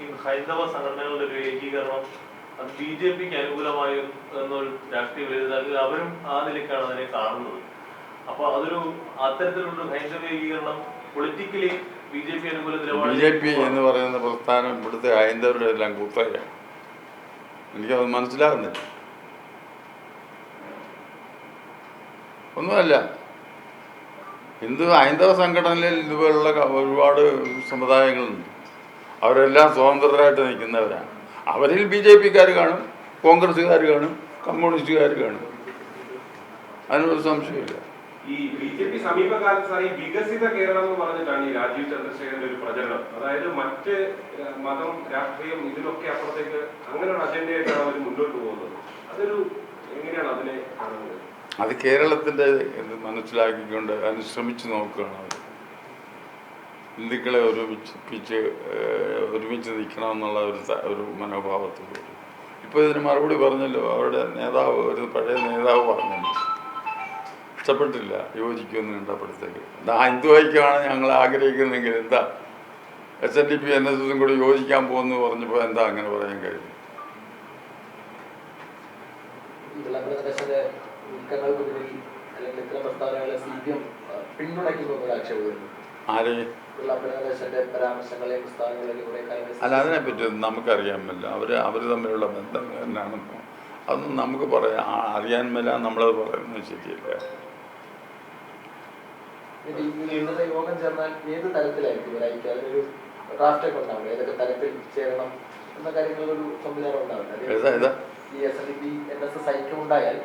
ഈ ഹൈന്ദവ സംഘടനകളുടെ ഒരു ഏകീകരണം അത് ബി ജെ പിക്ക് അനുകൂലമായി എന്നൊരു രാഷ്ട്രീയ വിരുദ്ധ അവരും ആ നിലയ്ക്കാണ് അതിനെ കാണുന്നത്. അപ്പൊ അതൊരു അത്തരത്തിലുള്ള ഹൈന്ദവ ഏകീകരണം പൊളിറ്റിക്കലി ബി ജെ പി അനുകൂല നിലപാട് ബി ജെ പി എന്ന് പറയുന്ന പ്രസ്ഥാനം ഇവിടുത്തെ ഹൈന്ദവരുടെ എല്ലാം കുത്തകയാണ് എനിക്കത് മനസ്സിലാകുന്നില്ല. ഒന്നുമല്ല. ഹിന്ദു ഹൈന്ദവ സംഘടനയിൽ ഇതുപോലുള്ള ഒരുപാട് സമുദായങ്ങളുണ്ട് അവരെല്ലാം സ്വതന്ത്രരായിട്ട് നിൽക്കുന്നവരാണ്. അവരിൽ ബി ജെ പിക്കാർ കാണും കോൺഗ്രസ്സുകാർ കാണും കമ്മ്യൂണിസ്റ്റുകാർ കാണും. അതിനൊരു സംശയമില്ല ഈ ബി ജെ പി സമീപകാലത്ത് സാർ ഈ വികസിത കേരളം എന്ന് പറഞ്ഞിട്ടാണ് ഈ രാജീവ് ചന്ദ്രശേഖരന്റെ ഒരു പ്രചരണം. അതായത് മറ്റ് മതം രാഷ്ട്രീയം ഇതിനൊക്കെ അപ്പുറത്തേക്ക് അങ്ങനെ ഒരു അജണ്ടയായിട്ടാണ് അവർ മുന്നോട്ട് പോകുന്നത്. അതൊരു എങ്ങനെയാണ് അതിനെ കാണുന്നത്? അത് കേരളത്തിന്റെ മനസ്സിലാക്കിക്കൊണ്ട് അതിന് ശ്രമിച്ചു നോക്കുകയാണ് അവർ ഹിന്ദുക്കളെ ഒരുമിപ്പിച്ച് ഏഹ്, ഒരുമിച്ച് നിൽക്കണമെന്നുള്ള ഒരു ഒരു മനോഭാവത്തിൽ ഇപ്പോൾ ഇതിന് മറുപടി പറഞ്ഞല്ലോ അവരുടെ നേതാവ് ഒരു പഴയ നേതാവ് പറഞ്ഞല്ലോ ഇഷ്ടപ്പെട്ടില്ല യോജിക്കുമെന്ന് കണ്ടപ്പോഴത്തേക്ക് എന്താ ഹിന്ദു ഐക്യമാണ് ഞങ്ങൾ ആഗ്രഹിക്കുന്നതെങ്കിൽ എന്താ S N D P N S എസും കൂടി യോജിക്കാൻ പോകുന്നു പറഞ്ഞപ്പോൾ എന്താ അങ്ങനെ പറയാൻ കഴിയും വിളംബരത്തിന്റെ അല്ല അതിനെപ്പറ്റി നമുക്കറിയാൻ മേല അവർ അവർ തമ്മിലുള്ള ബന്ധം എന്നാണെന്നോ അതൊന്നും നമുക്ക് പറയാം. അറിയാൻ മേല നമ്മളത് പറയുന്നത് ശരിയല്ല? യോഗം ചേർന്നാൽ ഏത് അതിനൊരു ഉണ്ടാവും ഏതൊക്കെ തരത്തിൽ ചേരണം എന്ന കാര്യങ്ങളൊരു സംവിധാനം ഉണ്ടാവില്ല? ഏതാ ഏതാ? ഈ S N D N S S ഐക്യം ഉണ്ടായാൽ.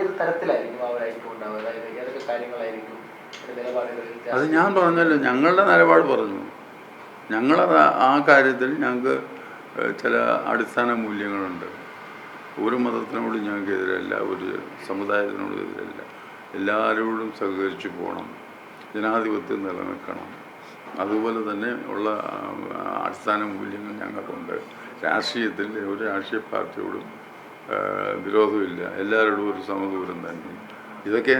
ഏത് തരത്തിലായിരിക്കും ആ ഒരു ഐക്യം ഉണ്ടാവുക? അതായത് ഏതൊക്കെ കാര്യങ്ങളായിരിക്കും? അത് ഞാൻ പറഞ്ഞല്ലോ ഞങ്ങളുടെ നിലപാട് പറഞ്ഞു. ഞങ്ങളത് ആ കാര്യത്തിൽ ഞങ്ങൾക്ക് ചില അടിസ്ഥാന മൂല്യങ്ങളുണ്ട്. ഒരു മതത്തിനോട് ഞങ്ങൾക്ക് എതിരല്ല ഒരു സമുദായത്തിനോട് എതിരല്ല എല്ലാവരോടും സഹകരിച്ച് പോകണം. ജനാധിപത്യം നിലനിൽക്കണം. അതുപോലെ തന്നെ ഉള്ള അടിസ്ഥാന മൂല്യങ്ങൾ ഞങ്ങൾക്കുണ്ട്. രാഷ്ട്രീയത്തിൽ ഒരു രാഷ്ട്രീയ പാർട്ടിയോടും വിരോധമില്ല. എല്ലാവരോടും ഒരു സമദൂരം തന്നെ. ഇതൊക്കെ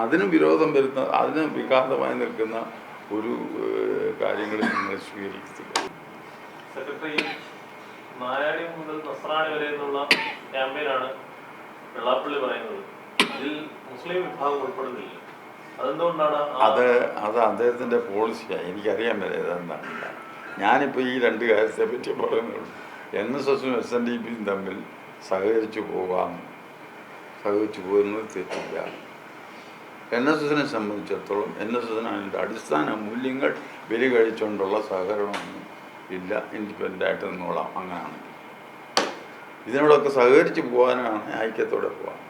അതിനും വിരോധം വരുന്ന അതിന് വികാതമായി നിൽക്കുന്ന ഒരു കാര്യങ്ങൾ നിങ്ങൾ സെക്രട്ടറി നായാടി മുതൽ നസ്രാണി വരെ എന്നുള്ള ക്യാമ്പയിനാണ് വെള്ളാപ്പള്ളി പറയുന്നത്. ഇതിൽ മുസ്ലിം വിഭാഗം ഉൾപ്പെടുന്നില്ല. അതെന്തുകൊണ്ടാണ് അത് അത് അദ്ദേഹത്തിന്റെ പോളിസിയാണ് എനിക്കറിയാൻ വരെ ഇതെന്താണ് ഞാനിപ്പോൾ ഈ രണ്ട് കാര്യത്തെ പറ്റി പറയുന്നുള്ളൂ എൻ എസ് എസും എസ് എൻ ഡി പിയും തമ്മിൽ സഹകരിച്ചു പോകാം സഹകരിച്ചു പോകുന്നത് തെറ്റില്ല. എൻ എസ് എസിനെ സംബന്ധിച്ചിടത്തോളം എൻ എസ് എസിന് അതിന്റെ അടിസ്ഥാന മൂല്യങ്ങൾ വിലി കഴിച്ചുകൊണ്ടുള്ള സഹകരണമൊന്നും ഇല്ല. ഇൻഡിപെൻഡന്റായിട്ട് നിന്നോളാം. അങ്ങനെയാണെങ്കിൽ. ഇതിനോടൊക്കെ സഹകരിച്ച് പോകാനാണ് ഐക്യത്തോടെ പോകാം